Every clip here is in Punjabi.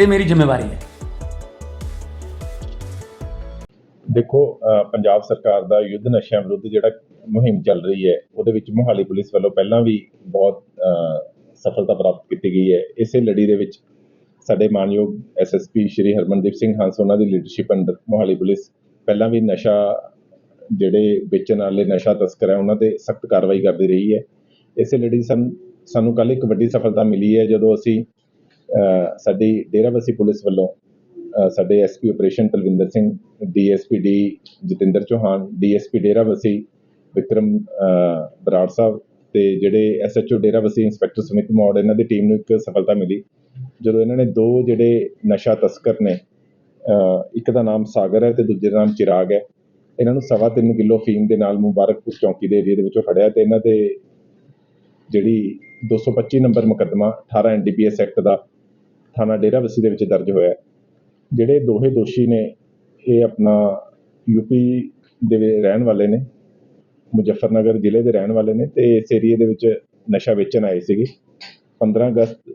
ਇਹ ਮੇਰੀ ਜ਼ਿੰਮੇਵਾਰੀ ਹੈ। ਦੇਖੋ, ਅਹ ਪੰਜਾਬ ਸਰਕਾਰ ਦਾ ਯੁੱਧ ਨਸ਼ਿਆਂ ਵਿਰੁੱਧ ਜਿਹੜਾ ਮੁਹਿੰਮ ਚੱਲ ਰਹੀ ਹੈ, ਉਹਦੇ ਵਿੱਚ ਮੋਹਾਲੀ ਪੁਲਿਸ ਵੱਲੋਂ ਪਹਿਲਾਂ ਵੀ ਬਹੁਤ ਸਫਲਤਾ ਪ੍ਰਾਪਤ ਕੀਤੀ ਗਈ ਹੈ। ਇਸੇ ਲੜੀ ਦੇ ਵਿੱਚ ਸਾਡੇ ਮਾਨਯੋਗ ਐਸਐਸਪੀ ਸ਼੍ਰੀ ਹਰਮਨਦੀਪ ਸਿੰਘ ਹੰਸ, ਉਹਨਾਂ ਦੀ ਲੀਡਰਸ਼ਿਪ ਅੰਡਰ ਮੋਹਾਲੀ ਪੁਲਿਸ ਪਹਿਲਾਂ ਵੀ ਨਸ਼ਾ ਜਿਹੜੇ ਵੇਚਣ ਵਾਲੇ ਨਸ਼ਾ ਤਸਕਰ ਹੈ, ਉਹਨਾਂ ਤੇ ਸਖਤ ਕਾਰਵਾਈ ਕਰਦੀ ਰਹੀ ਹੈ। ਇਸੇ ਲੜੀ ਸਾਨੂੰ ਸਾਨੂੰ ਕੱਲ ਇੱਕ ਵੱਡੀ ਸਫਲਤਾ ਮਿਲੀ ਹੈ, ਜਦੋਂ ਅਸੀਂ ਸਾਡੀ ਡੇਰਾਬੱਸੀ ਪੁਲਿਸ ਵੱਲੋਂ ਅ, ਸਾਡੇ SP operation Talwinder Singh DSP D Jatinder Chauhan DSP Derabassi Vikram Brar Sahib ਤੇ ਜਿਹੜੇ ਐਸਐਚਓ ਡੇਰਾਬੱਸੀ ਇੰਸਪੈਕਟਰ ਸੁਮਿਤ ਮੌੜ ਇਹਨਾਂ ਦੀ ਟੀਮ ਨੂੰ ਇੱਕ ਸਫਲਤਾ ਮਿਲੀ। ਜਦੋਂ ਇਹਨਾਂ ਨੇ ਦੋ ਜਿਹੜੇ ਨਸ਼ਾ ਤਸਕਰ ਨੇ ਇੱਕ ਦਾ ਨਾਮ ਸਾਗਰ ਹੈ ਤੇ ਦੂਜੇ ਦਾ ਨਾਮ ਚਿਰਾਗ ਹੈ। ਇਹਨਾਂ ਨੂੰ ਸਵਾ ਤਿੰਨ ਕਿਲੋ ਫੀਮ ਦੇ ਨਾਲ ਮੁਬਾਰਕਪੁਰ ਚੌਂਕੀ ਦੇ ਏਰੀਆ ਦੇ ਵਿੱਚੋਂ ਫੜਿਆ ਤੇ ਇਹਨਾਂ ਦੇ ਜਿਹੜੀ 225 ਨੰਬਰ ਮੁਕੱਦਮਾ 18 ਐਨਡੀਪੀਐਸ ਐਕਟ ਦਾ ਥਾਣਾ ਡੇਰਾਬੱਸੀ ਦੇ ਵਿੱਚ ਦਰਜ ਹੋਇਆ ਜਿਹੜੇ ਦੋਹੇ ਦੋਸ਼ੀ ਨੇ, ਇਹ ਆਪਣਾ ਯੂਪੀ ਦੇ ਰਹਿਣ ਵਾਲੇ ਨੇ, ਮੁਜ਼ੱਫਰਨਗਰ ਜ਼ਿਲ੍ਹੇ ਦੇ ਰਹਿਣ ਵਾਲੇ ਨੇ ਤੇ ਇਸ ਏਰੀਏ ਦੇ ਵਿੱਚ ਨਸ਼ਾ ਵੇਚਣ ਆਏ ਸੀਗੇ। 15 ਅਗਸਤ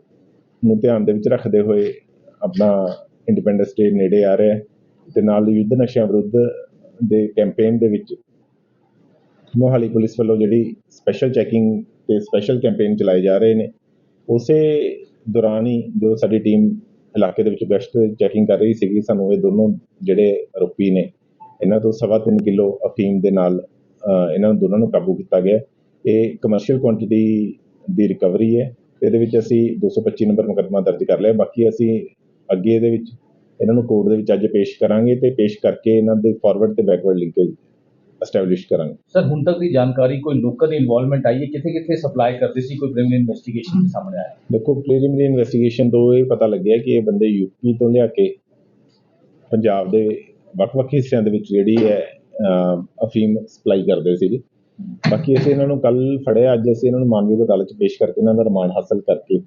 ਨੂੰ ਧਿਆਨ ਦੇ ਵਿੱਚ ਰੱਖਦੇ ਹੋਏ ਆਪਣਾ ਇੰਡੀਪੈਂਡੈਂਸ ਡੇ ਨੇੜੇ ਆ ਰਿਹਾ ਹੈ ਤੇ ਨਾਲ ਯੁੱਧ ਨਸ਼ਿਆਂ ਵਿਰੁੱਧ ਦੇ ਕੈਂਪੇਨ ਦੇ ਵਿੱਚ ਮੋਹਾਲੀ ਪੁਲਿਸ ਵੱਲੋਂ ਜਿਹੜੀ ਸਪੈਸ਼ਲ ਚੈਕਿੰਗ ਤੇ ਸਪੈਸ਼ਲ ਕੈਂਪੇਨ ਚਲਾਏ ਜਾ ਰਹੇ ਨੇ, ਉਸੇ ਦੌਰਾਨ ਹੀ ਜੋ ਸਾਡੀ ਟੀਮ ਇਲਾਕੇ ਦੇ ਵਿੱਚ ਗਸ਼ਤ ਚੈਕਿੰਗ ਕਰ ਰਹੀ ਸੀਗੀ, ਸਾਨੂੰ ਇਹ ਦੋਨੋਂ ਜਿਹੜੇ ਆਰੋਪੀ ਨੇ, ਇਹਨਾਂ ਤੋਂ ਸਵਾ ਤਿੰਨ ਕਿਲੋ ਅਫੀਮ ਦੇ ਨਾਲ ਇਹਨਾਂ ਨੂੰ ਦੋਨਾਂ ਨੂੰ ਕਾਬੂ ਕੀਤਾ ਗਿਆ। ਇਹ ਕਮਰਸ਼ੀਅਲ ਕੁਆਂਟੀਟੀ ਦੀ ਰਿਕਵਰੀ ਹੈ। ਇਹਦੇ ਵਿੱਚ ਅਸੀਂ 225 ਨੰਬਰ ਮੁਕੱਦਮਾ ਦਰਜ ਕਰ ਲਿਆ। ਬਾਕੀ ਅਸੀਂ ਅੱਗੇ ਇਹਦੇ ਵਿੱਚ, ਇਹਨਾਂ ਨੂੰ ਕੋਰਟ ਦੇ ਵਿੱਚ ਅੱਜ ਪੇਸ਼ ਕਰਾਂਗੇ ਤੇ ਪੇਸ਼ ਕਰਕੇ ਇਹਨਾਂ ਦੇ ਫਾਰਵਰਡ ਤੇ ਬੈਕਵਰਡ ਲਿੰਕੇਜ ਐਸਟੈਬਲਿਸ਼ ਕਰਾਂਗੇ। ਸਰ ਹੁਣ ਤੱਕ ਦੀ ਜਾਣਕਾਰੀ ਕੋਈ ਲੋਕਾਂ ਦੀ ਇਨਵੋਲਵਮੈਂਟ ਆਈ ਹੈ? ਕਿੱਥੇ ਕਿੱਥੇ ਸਪਲਾਈ ਕਰਦੇ ਸੀ? ਕੋਈ ਪ੍ਰੀਮੀਅਰ ਇਨਵੈਸਟੀਗੇਸ਼ਨ ਦੇ ਸਾਹਮਣੇ ਆਇਆ? ਦੇਖੋ ਪ੍ਰੀਲਿਮਿਨਰੀ ਇਨਵੈਸਟੀਗੇਸ਼ਨ ਤੋਂ ਇਹ ਪਤਾ ਲੱਗਿਆ ਕਿ ਇਹ ਬੰਦੇ ਯੂਪੀ ਤੋਂ ਲਿਆ ਕੇ ਪੰਜਾਬ ਦੇ ਵੱਖ-ਵੱਖ ਹਿੱਸਿਆਂ ਦੇ ਵਿੱਚ ਜਿਹੜੀ ਹੈ ਅਫੀਮ ਸਪਲਾਈ ਕਰਦੇ ਸੀਗੇ। ਬਾਕੀ ਅਸੀਂ ਇਹਨਾਂ ਨੂੰ ਕੱਲ ਫੜਿਆ। ਅੱਜ ਅਸੀਂ ਇਹਨਾਂ ਨੂੰ ਮਾਨਵੀ ਅਦਾਲਤ 'ਚ ਪੇਸ਼ ਕਰਕੇ ਇਹਨਾਂ ਦਾ ਰਿਮਾਂਡ ਹਾਸਲ ਕਰਕੇ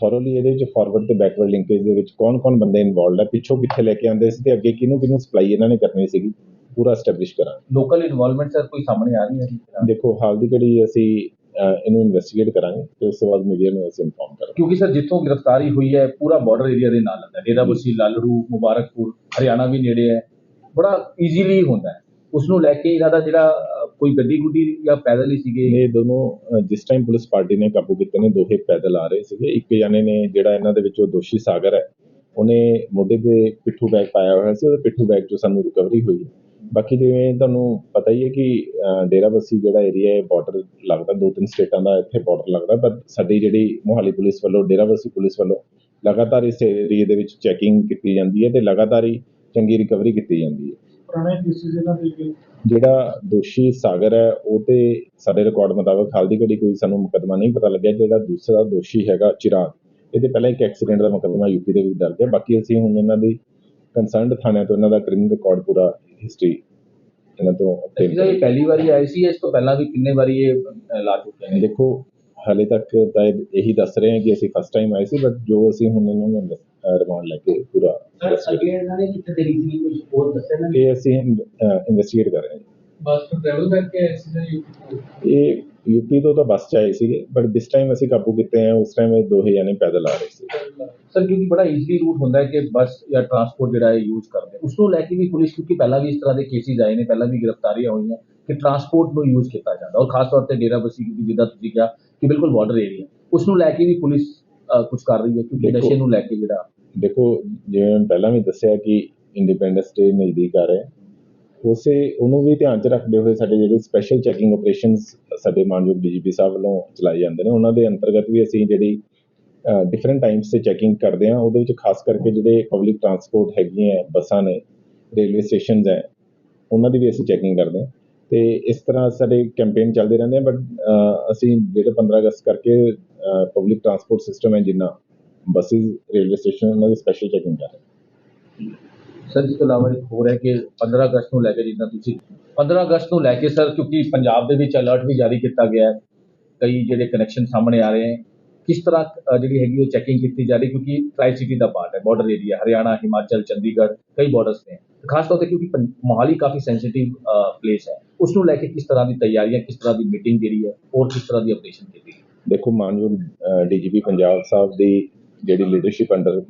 ਥੋਰਲੀ ਇਹਦੇ ਵਿੱਚ ਫਾਰਵਰਡ ਤੇ ਬੈਕਵਰਡ ਲਿੰਕੇਜ ਦੇ ਵਿੱਚ ਕੌਣ-ਕੌਣ ਬੰਦੇ ਇਨਵੋਲਡ ਹੈ ਪਿੱਛੋਂ ਕਿੱਥੇ ਲੈ ਕੇ ਆਉਂਦੇ ਸੀ ਤੇ ਅੱਗੇ ਕਿਹਨੂੰ ਕਿਹਨੂੰ ਸਪਲਾਈ ਇਹਨਾਂ ਨੇ ਕਰਨੀ ਸੀਗੀ। ਪੂਰਾ ਐਸਟੈਬਲਿਸ਼ ਕਰਾਂਗੇ। ਲੋਕਲ ਇਨਵੋਲਵਮੈਂਟ ਸਰ ਕੋਈ ਸਾਹਮਣੇ ਆ ਰਹੀ ਹੈ ਜੀ? ਦੇਖੋ ਹਾਲ ਦੀ ਘੜੀ ਅਸੀਂ ਇਹਨੂੰ ਇਨਵੈਸਟੀਗੇਟ ਕਰਾਂਗੇ ਤੇ ਉਸ ਤੋਂ ਬਾਅਦ ਮੀਡੀਆ ਨੂੰ ਅਸੀਂ ਇਨਫੋਰਮ ਕਰਾਂਗੇ। ਕਿਉਂਕਿ ਸਰ ਜਿੱਥੋਂ ਗ੍ਰਿਫਤਾਰੀ ਹੋਈ ਹੈ ਪੂਰਾ ਬਾਰਡਰ ਏਰੀਆ ਦੇ ਨਾਲ ਹੁੰਦਾ ਡੇਰਾਬੱਸੀ ਲਾਲੜੂ ਮੁਬਾਰਕਪੁਰ ਹਰਿਆਣਾ ਵੀ ਨੇੜੇ ਹੈ। ਬੜਾ ਈਜ਼ੀਲੀ ਹੁੰਦਾ ਹੈ। ਉਸ ਨੂੰ ਲੈ ਕੇ ਇਹਨਾਂ ਦਾ ਜਿਹੜਾ ਕੋਈ ਗੱਡੀ ਗੁੱਡੀ ਜਾਂ ਪੈਦਲ ਹੀ ਸੀਗੇ। ਇਹ ਦੋਨੋਂ ਜਿਸ ਟਾਈਮ ਪੁਲਿਸ ਪਾਰਟੀ ਨੇ ਕਾਬੂ ਕੀਤੇ ਨੇ ਦੋਹੇ ਪੈਦਲ ਆ ਰਹੇ ਸੀਗੇ। ਇੱਕ ਜਾਨੇ ਨੇ ਜਿਹੜਾ ਇਹਨਾਂ ਦੇ ਵਿੱਚੋਂ ਦੋਸ਼ੀ ਸਾਗਰ ਹੈ ਉਹਨੇ ਮੋਢੇ ਤੇ ਪਿੱਠੂ ਬੈਗ ਪਾਇਆ ਹੋਇਆ ਸੀ। ਉਹਦੇ ਪਿੱਠੂ ਬੈਗ ਚੋਂ ਸਾਨੂੰ ਰਿਕਵਰੀ ਹੋਈ ਹੈ। ਬਾਕੀ ਜਿਵੇਂ ਤੁਹਾਨੂੰ ਪਤਾ ਹੀ ਹੈ ਕਿ ਡੇਰਾਬੱਸੀ ਜਿਹੜਾ ਏਰੀਆ ਹੈ ਬਾਰਡਰ ਲੱਗਦਾ ਦੋ ਤਿੰਨ ਸਟੇਟਾਂ ਦਾ ਇੱਥੇ ਬਾਰਡਰ ਲੱਗਦਾ ਪਰ ਸਾਡੀ ਜਿਹੜੀ ਮੋਹਾਲੀ ਪੁਲਿਸ ਵੱਲੋਂ ਡੇਰਾਬੱਸੀ ਪੁਲਿਸ ਵੱਲੋਂ ਲਗਾਤਾਰ ਇਸ ਏਰੀਏ ਦੇ ਵਿੱਚ ਚੈਕਿੰਗ ਕੀਤੀ ਜਾਂਦੀ ਹੈ ਤੇ ਲਗਾਤਾਰ ਹੀ ਚੰਗੀ ਰਿਕਵਰੀ ਕੀਤੀ ਜਾਂਦੀ ਹੈ। ਪੁਰਾਣੇ ਕੇਸਿਸ ਇਹਨਾਂ ਦੇ ਜਿਹੜਾ ਦੋਸ਼ੀ ਸਾਗਰ ਹੈ ਉਹ ਤੇ ਸਾਡੇ ਰਿਕਾਰਡ ਮੁਤਾਬਕ ਹਾਲ ਦੀ ਘੜੀ ਕੋਈ ਸਾਨੂੰ ਮੁਕੱਦਮਾ ਨਹੀਂ ਪਤਾ ਲੱਗਿਆ ਜਿਹੜਾ ਦੂਸਰਾ ਦੋਸ਼ੀ ਹੈਗਾ ਚਿਰਾਗ ਇਹਦੇ ਪਹਿਲਾਂ ਇੱਕ ਐਕਸੀਡੈਂਟ ਦਾ ਮੁਕੱਦਮਾ ਯੂਪੀ ਦੇ ਵਿੱਚ ਦਰਜ ਹੈ ਬਾਕੀ ਅਸੀਂ ਹੁਣ ਇਹਨਾਂ ਦੀ ਕੰਸਰਨਡ ਥਾਣਿਆਂ ਤੋਂ ਇਹਨਾਂ ਦਾ ਕ੍ਰਿਮੀਨਲ ਰਿਕਾਰਡ ਪੂਰਾ ਹਿਸਟਰੀ ਇਹਨਾਂ ਤੋਂ obtain ਇਹਦਾ ਇਹ ਪਹਿਲੀ ਵਾਰੀ ਆਏ ਸੀ ਇਸ ਤੋਂ ਪਹਿਲਾਂ ਵੀ ਕਿੰਨੇ ਵਾਰੀ ਇਹ ਅ, ਲਾ ਚੁੱਕੇ ਨੇ ਦੇਖੋ ਹਾਲੇ ਤੱਕ ਤਾਂ ਇਹ- ਇਹੀ ਦੱਸ ਰਹੇ ਹਾਂ ਕਿ ਅਸੀਂ ਫਸਟ ਟਾਈਮ ਆਏ ਸੀ ਬਟ ਜੋ ਅਸੀਂ ਹੁਣ ਇਹਨਾਂ ਨੂੰ ਰਿਮਾਂਡ ਲੈ ਕੇ ਪੂਰਾ ਸਰ investigate- ਅੱਗੇ ਇਹਨਾਂ ਨੇ ਕਿੱਥੇ ਦੇਣੀ ਸੀ ਕੁਝ ਹੋਰ ਦੱਸਿਆ ਨਾ ਇਹ ਅਸੀਂ ਇਨਵੈਸਟੀਗੇਟ ਕਰ ਰਹੇ ਹਾਂ बस तो ट्रैवल करके ऐसे ही ਇਹ ਯੂਪੀ ਤੋਂ ਤਾਂ ਬੱਸ 'ਚ ਆਏ ਸੀਗੇ ਬਟ ਦਿਸ ਟਾਈਮ ਅਸੀਂ ਕਾਬੂ ਕੀਤੇ ਆ ਉਸ ਟਾਈਮ ਇਹ ਦੋਹੇ ਜਾਣੇ ਪੈਦਲ ਆ ਰਹੇ ਸੀ ਸਰ ਕਿਉਂਕਿ ਬੜਾ ਈਜ਼ੀ ਰੂਟ ਹੁੰਦਾ ਹੈ ਕਿ ਬੱਸ ਜਾਂ ਟਰਾਂਸਪੋਰਟ ਜਿਹੜਾ ਹੈ ਯੂਜ਼ ਕਰਦੇ ਉਸ ਨੂੰ ਲੈ ਕੇ ਵੀ ਪੁਲਿਸ ਕਿਉਂਕਿ ਪਹਿਲਾਂ ਵੀ ਇਸ ਤਰ੍ਹਾਂ ਦੇ ਕੇਸਿਸ ਆਏ ਨੇ ਪਹਿਲਾਂ ਵੀ ਗ੍ਰਿਫਤਾਰੀਆਂ ਹੋਈਆਂ ਕਿ ਟਰਾਂਸਪੋਰਟ ਨੂੰ ਯੂਜ਼ ਕੀਤਾ ਜਾਂਦਾ। ਔਰ ਖਾਸ ਤੌਰ ਤੇ ਡੇਰਾਬੱਸੀ ਕਿਉਂਕਿ ਜਿੱਦਾਂ ਤੁਸੀਂ ਕਿਹਾ ਕਿ ਬਿਲਕੁਲ ਬਾਰਡਰ ਏਰੀਆ ਉਸ ਨੂੰ ਲੈ ਕੇ ਵੀ ਪੁਲਿਸ ਕੁਝ ਕਰ ਰਹੀ ਹੈ ਕਿਉਂਕਿ ਨਸ਼ੇ ਨੂੰ ਲੈ ਕੇ ਜਿਹੜਾ ਦੇਖੋ ਜਿਵੇਂ ਮੈਂ ਪਹਿਲਾਂ ਵੀ ਦੱਸਿਆ ਕਿ ਇੰਡੀਪੈਂਡੈਂਸ ਡੇ ਨਜ਼ਦੀਕ ਆ ਰਿਹਾ ਉਸੇ ਉਹਨੂੰ ਵੀ ਧਿਆਨ 'ਚ ਰੱਖਦੇ ਹੋਏ ਸਾਡੇ ਜਿਹੜੇ ਸਪੈਸ਼ਲ ਚੈਕਿੰਗ ਆਪਰੇਸ਼ਨਸ ਸਾਡੇ ਮਾਨਯੋਗ ਡੀਜੀਪੀ ਸਾਹਿਬ ਵੱਲੋਂ ਚਲਾਏ ਜਾਂਦੇ ਨੇ ਉਹਨਾਂ ਦੇ ਅੰਤਰਗਤ ਵੀ ਅਸੀਂ ਜਿਹੜੀ ਡਿਫਰੈਂਟ ਟਾਈਮਸ ਤੇ ਚੈਕਿੰਗ ਕਰਦੇ ਹਾਂ। ਉਹਦੇ ਵਿੱਚ ਖਾਸ ਕਰਕੇ ਜਿਹੜੇ ਪਬਲਿਕ ਟਰਾਂਸਪੋਰਟ ਹੈਗੀਆਂ ਬੱਸਾਂ ਨੇ ਰੇਲਵੇ ਸਟੇਸ਼ਨਸ ਹੈ, ਉਹਨਾਂ ਦੀ ਵੀ ਅਸੀਂ ਚੈਕਿੰਗ ਕਰਦੇ ਹਾਂ। ਤੇ ਇਸ ਤਰ੍ਹਾਂ ਸਾਡੇ ਕੈਂਪੇਨ ਚੱਲਦੇ ਰਹਿੰਦੇ ਆ ਬਟ ਅਸੀਂ ਜਿਹੜਾ 15 ਅਗਸਤ ਕਰਕੇ ਪਬਲਿਕ ਟਰਾਂਸਪੋਰਟ ਸਿਸਟਮ ਹੈ ਜਿੰਨਾ ਬੱਸਿਸ ਰੇਲਵੇ ਸਟੇਸ਼ਨ ਉਹਨਾਂ ਦੀ ਸਪੈਸ਼ਲ ਚੈਕਿੰਗ ਕਰ ਰਹੇ ਸਰ, ਇਸ ਤੋਂ ਇਲਾਵਾ ਇੱਕ ਹੋਰ ਹੈ ਕਿ 15 ਅਗਸਤ ਨੂੰ ਲੈ ਕੇ ਜਿੱਦਾਂ ਤੁਸੀਂ 15 ਅਗਸਤ ਨੂੰ ਲੈ ਕੇ ਸਰ, ਕਿਉਂਕਿ ਪੰਜਾਬ ਦੇ ਵਿੱਚ ਅਲਰਟ ਵੀ ਜਾਰੀ ਕੀਤਾ ਗਿਆ ਹੈ। ਕਈ ਜਿਹੜੇ ਕਨੈਕਸ਼ਨ ਸਾਹਮਣੇ ਆ ਰਹੇ ਹਨ ਕਿਸ ਤਰ੍ਹਾਂ ਅ, ਜਿਹੜੀ ਹੈਗੀ ਉਹ ਚੈਕਿੰਗ ਕੀਤੀ ਜਾ ਰਹੀ ਕਿਉਂਕਿ ਟ੍ਰਾਈ ਸਿਟੀ ਦਾ ਪਾਰਟ ਹੈ ਬਾਰਡਰ ਏਰੀਆ ਹਰਿਆਣਾ ਹਿਮਾਚਲ ਚੰਡੀਗੜ੍ਹ ਕਈ ਬਾਰਡਰਸ ਨੇ। ਖਾਸ ਤੌਰ ਤੇ ਕਿਉਂਕਿ ਪੰ- ਮੋਹਾਲੀ ਕਾਫੀ ਸੈਂਸਿਟਿਵ ਪਲੇਸ ਹੈ। ਉਸ ਨੂੰ ਲੈ ਕੇ ਕਿਸ ਤਰ੍ਹਾਂ ਦੀ ਤਿਆਰੀਆਂ ਕਿਸ ਤਰ੍ਹਾਂ ਦੀ ਮੀਟਿੰਗ ਜਿਹੜੀ ਹੈ ਔਰ ਕਿਸ ਤਰ੍ਹਾਂ ਦੀ ਆਪਰੇਸ਼ਨ ਕੀਤੀ ਗਈ? ਦੇਖੋ ਮਾਨਯੋਗ ਡੀਜੀਪੀ ਪੰਜਾਬ ਸਾਹਿਬ ਦੀ ਜਿਹੜੀ ਲੀਡਰਸ਼ਿਪ ਅੰਡਰ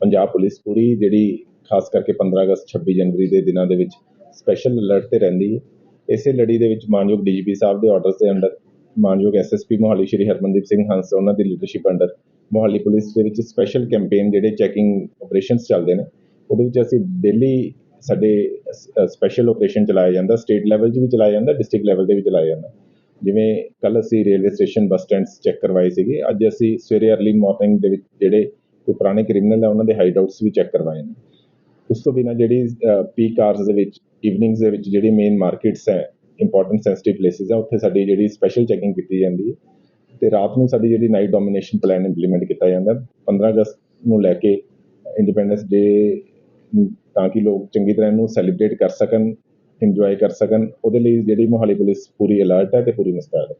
ਪੰਜਾਬ ਪੁਲਿਸ ਪੂਰੀ ਜਿਹੜੀ ਖਾਸ ਕਰਕੇ 15 ਅਗਸਤ 26 ਜਨਵਰੀ ਦੇ ਦਿਨਾਂ ਦੇ ਵਿੱਚ ਸਪੈਸ਼ਲ ਅਲਰਟ ਤੇ ਰਹਿੰਦੀ ਹੈ। ਇਸੇ ਲੜੀ ਦੇ ਵਿੱਚ ਮਾਨਯੋਗ ਡੀਜੀਪੀ ਸਾਹਿਬ ਦੇ ਆਰਡਰਸ ਦੇ ਅੰਡਰ ਮਾਨਯੋਗ ਐਸਐਸਪੀ ਮੋਹਾਲੀ ਸ਼੍ਰੀ ਹਰਮਨਦੀਪ ਸਿੰਘ ਹੰਸ, ਉਹਨਾਂ ਦੀ ਲੀਡਰਸ਼ਿਪ ਅੰਡਰ ਮੋਹਾਲੀ ਪੁਲਿਸ ਦੇ ਵਿੱਚ ਸਪੈਸ਼ਲ ਕੈਂਪੇਨ ਜਿਹੜੇ ਚੈਕਿੰਗ ਆਪਰੇਸ਼ਨਸ ਚੱਲਦੇ ਨੇ, ਉਹਦੇ ਵਿੱਚ ਅਸੀਂ ਡੇਲੀ ਸਾਡੇ ਸਪੈਸ਼ਲ ਆਪਰੇਸ਼ਨ ਚਲਾਇਆ ਜਾਂਦਾ ਸਟੇਟ ਲੈਵਲ 'ਚ ਵੀ ਚਲਾਇਆ ਜਾਂਦਾ ਡਿਸਟ੍ਰਿਕਟ ਲੈਵਲ ਤੇ ਵੀ ਚਲਾਇਆ ਜਾਂਦਾ। ਜਿਵੇਂ ਕੱਲ ਅਸੀਂ railway station bus stands check ਕਰਵਾਏ ਸੀਗੇ, ਅੱਜ ਅਸੀਂ ਸਵੇਰੇ ਅਰਲੀ ਮਾਰਨਿੰਗ ਦੇ ਵਿੱਚ ਜਿਹੜੇ ਕੋਈ ਪੁਰਾਣੇ ਕ੍ਰਿਮੀਨਲ ਆ, ਉਹਨਾਂ ਦੇ ਹਾਈਡ ਆਊਟਸ ਵੀ ਚੈੱਕ ਕਰਵਾਏ ਨੇ। ਉਸ ਤੋਂ ਬਿਨਾਂ ਜਿਹੜੀ ਪੀਕ ਆਵਰਸ ਦੇ ਵਿੱਚ ਈਵਨਿੰਗਸ ਦੇ ਵਿੱਚ ਜਿਹੜੀ ਮੇਨ ਮਾਰਕੀਟਸ ਹੈ ਇੰਪੋਰਟੈਂਟ ਸੈਂਸਿਟਿਵ ਪਲੇਸਿਸ ਆ ਉੱਥੇ ਸਾਡੀ ਜਿਹੜੀ ਸਪੈਸ਼ਲ ਚੈਕਿੰਗ ਕੀਤੀ ਜਾਂਦੀ ਹੈ ਤੇ ਰਾਤ ਨੂੰ ਸਾਡੀ ਜਿਹੜੀ ਨਾਈਟ ਡੋਮੀਨੇਸ਼ਨ ਪਲਾਨ ਇੰਪਲੀਮੈਂਟ ਕੀਤਾ ਜਾਂਦਾ ਹੈ। 15 ਅਗਸਤ ਨੂੰ ਲੈ ਕੇ ਇੰਡੀਪੈਂਡੈਂਸ ਡੇ ਤਾਂ ਕਿ ਲੋਕ ਚੰਗੀ ਤਰ੍ਹਾਂ ਇਹਨੂੰ ਸੈਲੀਬ੍ਰੇਟ ਕਰ ਸਕਣ ਇੰਜੋਏ ਕਰ ਸਕਣ ਉਹਦੇ ਲਈ ਜਿਹੜੀ ਮੋਹਾਲੀ ਪੁਲਿਸ ਪੂਰੀ ਅਲਰਟ ਹੈ ਤੇ ਪੂਰੀ ਮੁਸਤੈਦ ਹੈ.